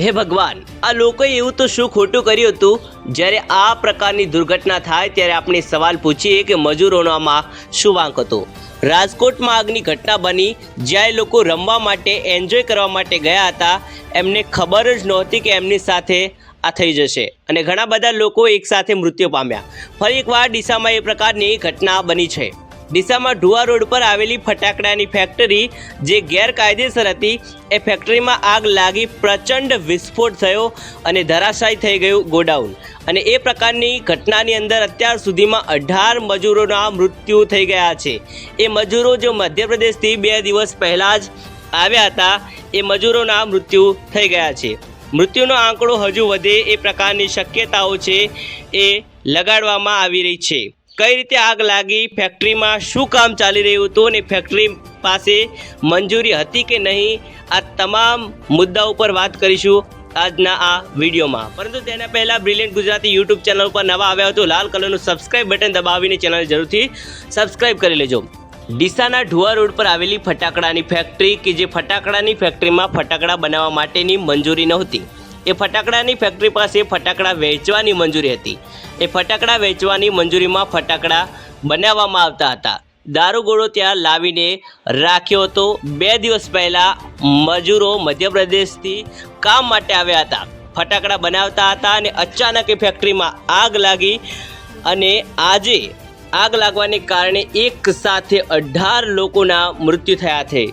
હે ભગવાન, આ લોકોએ એવું તો શું ખોટું કર્યું હતું? જ્યારે આ પ્રકારની દુર્ઘટના થાય ત્યારે આપણે સવાલ પૂછીએ કે મજૂરોનામાં શું વાંક હતો? રાજકોટમાં આગની ઘટના બની, જ્યાં લોકો રમવા માટે એન્જોય કરવા માટે ગયા હતા. એમને ખબર જ નહોતી કે એમની સાથે આ થઈ જશે. અને ઘણા બધા લોકો એકસાથે મૃત્યુ પામ્યા. ફરી એકવાર ડીસામાં એ પ્રકારની ઘટના બની છે. ડીસામાં ઢુવા રોડ પર આવેલી ફટાકડાની ફેક્ટરી જે ગેરકાયદેસર હતી, એ ફેક્ટરીમાં આગ લાગી પ્રચંડ વિસ્ફોટ થયો અને ધરાશાયી થઈ ગયું ગોડાઉન. અને એ પ્રકારની ઘટનાની અંદર અત્યાર સુધીમાં અઢાર મજૂરોના મૃત્યુ થઈ ગયા છે. એ મજૂરો જો મધ્યપ્રદેશથી બે દિવસ પહેલાં જ આવ્યા હતા, એ મજૂરોના મૃત્યુ થઈ ગયા છે. મૃત્યુનો આંકડો હજુ વધે એ પ્રકારની શક્યતાઓ છે એ લગાડવામાં આવી રહી છે. કઈ રીતે આગ લાગી, ફેક્ટરીમાં શું કામ ચાલી રહ્યું હતું અને ફેક્ટરી પાસે મંજૂરી હતી કે નહીં, આ તમામ મુદ્દા ઉપર વાત કરીશું આજના આ વિડીયોમાં. પરંતુ તેના પહેલાં બ્રિલિયન્ટ ગુજરાતી યુટ્યુબ ચેનલ ઉપર નવા આવ્યા તો લાલ કલરનું સબસ્ક્રાઇબ બટન દબાવીને ચેનલ જરૂરથી સબસ્ક્રાઇબ કરી લેજો. ડીસાના ઢુવા રોડ પર આવેલી ફટાકડાની ફેક્ટરી કે જે ફટાકડાની ફેક્ટરીમાં ફટાકડા બનાવવા માટેની મંજૂરી નહોતી. એ ફટાકડાની ફેક્ટરી પાસે ફટાકડા વેચવાની મંજૂરી હતી. એ ફટાકડા વેચવાની મંજૂરીમાં ફટાકડા બનાવવામાં આવતા હતા. દારૂગોળો ત્યાં લાવીને રાખ્યો હતો. બે દિવસ પહેલાં મજૂરો મધ્યપ્રદેશથી કામ માટે આવ્યા હતા. ફટાકડા બનાવતા હતા અને અચાનક એ ફેક્ટરીમાં આગ લાગી અને આજે આગ લાગવાને કારણે એક સાથે અઢાર લોકોના મૃત્યુ થયા છે.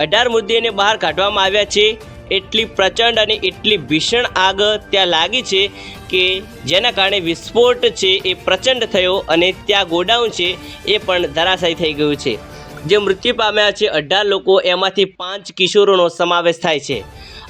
અઢાર મૃતદેહને બહાર કાઢવામાં આવ્યા છે. એટલી પ્રચંડ અને એટલી ભીષણ આગ ત્યાં લાગી છે કે જેના કારણે વિસ્ફોટ છે એ પ્રચંડ થયો અને ત્યાં ગોડાઉન છે એ પણ ધરાશાયી થઈ ગયું છે. જે મૃત્યુ પામ્યા છે અઢાર લોકો, એમાંથી પાંચ કિશોરોનો સમાવેશ થાય છે.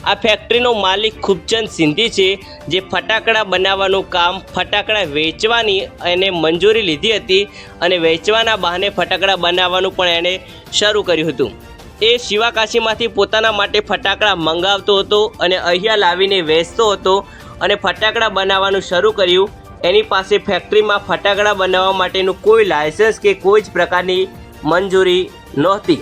આ ફેક્ટરીનો માલિક ખૂબચંદ સિંધી છે, જે ફટાકડા બનાવવાનું કામ, ફટાકડા વેચવાની એને મંજૂરી લીધી હતી અને વેચવાના બહાને ફટાકડા બનાવવાનું પણ એણે શરૂ કર્યું હતું. એ શિવાકાશીમાંથી પોતાના માટે ફટાકડા મંગાવતો હતો અને અહીંયા લાવીને વેચતો હતો અને ફટાકડા બનાવવાનું શરૂ કર્યું. એની પાસે ફેક્ટરીમાં ફટાકડા બનાવવા માટેનું કોઈ લાયસન્સ કે કોઈ જ પ્રકારની મંજૂરી નહોતી.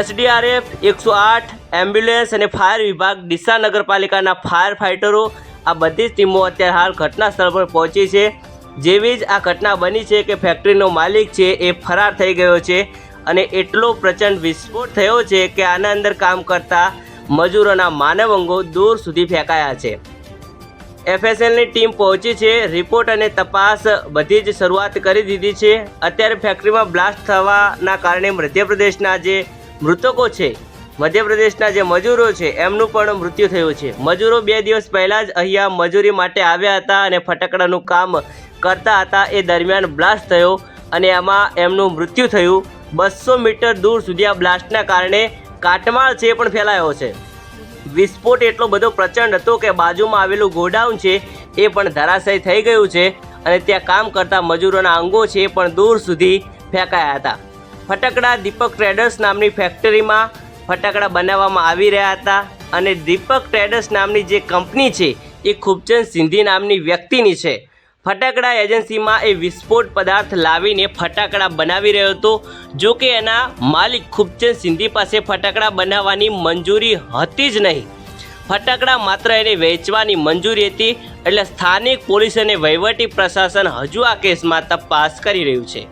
એસડીઆરએફ, એકસો આઠ, એમ્બ્યુલન્સ અને ફાયર વિભાગ, ડીસા નગરપાલિકાના ફાયર ફાઇટરો આ બધી જ ટીમો અત્યારે હાલ ઘટના સ્થળ પર પહોંચી છે. જેવી જ આ ઘટના બની છે કે ફેક્ટરીનો માલિક છે એ ફરાર થઈ ગયો છે. અને એટલો પ્રચંડ વિસ્ફોટ થયો છે કે આના અંદર કામ કરતા મજૂરોના માનવ અંગો દૂર સુધી ફેંકાયા છે. એફએસએલની ટીમ પહોંચી છે, રિપોર્ટ અને તપાસ બધી જ શરૂઆત કરી દીધી છે. અત્યારે ફેક્ટરીમાં બ્લાસ્ટ થવાના કારણે મધ્યપ્રદેશના જે મૃતકો છે, મધ્યપ્રદેશના જે મજૂરો છે, એમનું પણ મૃત્યુ થયું છે. મજૂરો બે દિવસ પહેલાં જ અહીંયા મજૂરી માટે આવ્યા હતા અને ફટાકડાનું કામ કરતા હતા. એ દરમિયાન બ્લાસ્ટ થયો અને એમાં એમનું મૃત્યુ થયું. બસો મીટર દૂર સુધી આ બ્લાસ્ટના કારણે કાટમાળ છે પણ ફેલાયો છે. વિસ્ફોટ એટલો બધો પ્રચંડ હતો કે બાજુમાં આવેલું ગોડાઉન છે એ પણ ધરાશયી થઈ ગયું છે અને ત્યાં કામ કરતા મજૂરોના અંગો છે એ પણ દૂર સુધી ફેંકાયા હતા. ફટાકડા દીપક ટ્રેડર્સ નામની ફેક્ટરીમાં ફટાકડા બનાવવામાં આવી રહ્યા હતા અને દીપક ટ્રેડર્સ નામની જે કંપની છે એ ખૂબચંદ સિંધી નામની વ્યક્તિની છે. ફટાકડા એજન્સીમાં એ વિસ્ફોટ પદાર્થ લાવીને ફટાકડા બનાવી રહ્યો હતો. જો કે એના માલિક ખૂબચંદ સિંધી પાસે ફટાકડા બનાવવાની મંજૂરી હતી જ નહીં. ફટાકડા માત્ર એને વેચવાની મંજૂરી હતી, એટલે સ્થાનિક પોલીસ અને વહીવટી પ્રશાસન હજુ આ કેસમાં તપાસ કરી રહ્યું છે.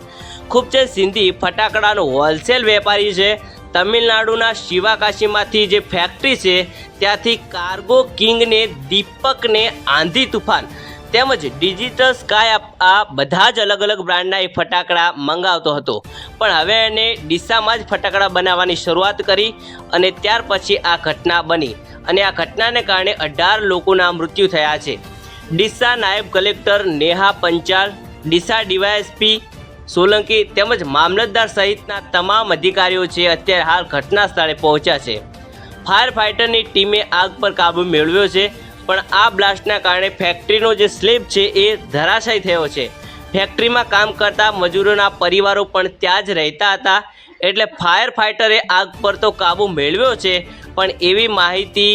ખૂબચંદ સિંધી ફટાકડાનો હોલસેલ વેપારી છે. તમિલનાડુના શિવાકાશીમાંથી જે ફેક્ટરી છે, ત્યાંથી કાર્ગો કિંગને દીપકને આંધી તુફાન તેમજ ડિજિટલ સ્કાય આ બધા જ અલગ અલગ બ્રાન્ડના એ ફટાકડા મંગાવતો હતો. પણ હવે એને ડીસામાં જ ફટાકડા બનાવવાની શરૂઆત કરી અને ત્યાર પછી આ ઘટના બની અને આ ઘટનાને કારણે અઢાર લોકોના મૃત્યુ થયા છે. ડીસા નાયબ કલેક્ટર નેહા પંચાલ, ડીસા ડીવાયએસપી સોલંકી તેમજ મામલતદાર સહિતના તમામ અધિકારીઓ છે અત્યારે હાલ ઘટના સ્થળે પહોંચ્યા છે. ફાયર ફાઇટરની ટીમે આગ પર કાબૂ મેળવ્યો છે પણ આ બ્લાસ્ટના કારણે ફેક્ટરીનો જે સ્લેબ છે એ ધરાશાયી થયો છે. ફેક્ટરીમાં કામ કરતા મજૂરોના પરિવારો પણ ત્યાં જ રહેતા હતા. એટલે ફાયર ફાઇટરે આગ પર તો કાબૂ મેળવ્યો છે, પણ એવી માહિતી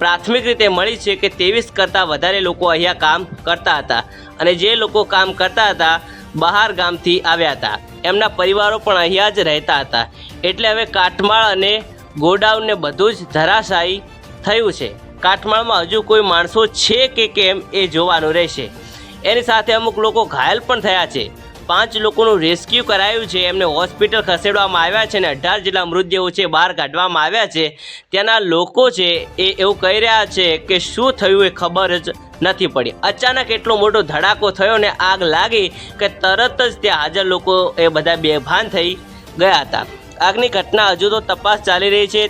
પ્રાથમિક રીતે મળી છે કે ત્રેવીસ કરતાં વધારે લોકો અહીંયા કામ કરતા હતા અને જે લોકો કામ કરતા હતા બહાર ગામથી આવ્યા હતા. એમના પરિવારો પણ અહીંયા જ રહેતા હતા. એટલે હવે કાટમાળ અને ગોડાઉનને બધું જ ધરાશાયી થયું છે. કાટમાળમાં હજુ કોઈ માણસો છે કે કેમ એ જોવાનું રહેશે. એની સાથે અમુક લોકો ઘાયલ પણ થયા છે. પાંચ લોકોનું રેસ્ક્યુ કરાયું છે. એમને હોસ્પિટલ ખસેડવામાં આવ્યા છે અને અઢાર જેટલા મૃતદેહો છે બહાર કાઢવામાં આવ્યા છે. ત્યાંના લોકો છે એ એવું કહી રહ્યા છે કે શું થયું એ ખબર જ નથી પડી. અચાનક એટલો મોટો ધડાકો થયો ને આગ લાગી કે તરત જ ત્યાં હાજર લોકો એ બધા બેભાન થઈ ગયા હતા. આગની ઘટના હજુ તો તપાસ ચાલી રહી છે.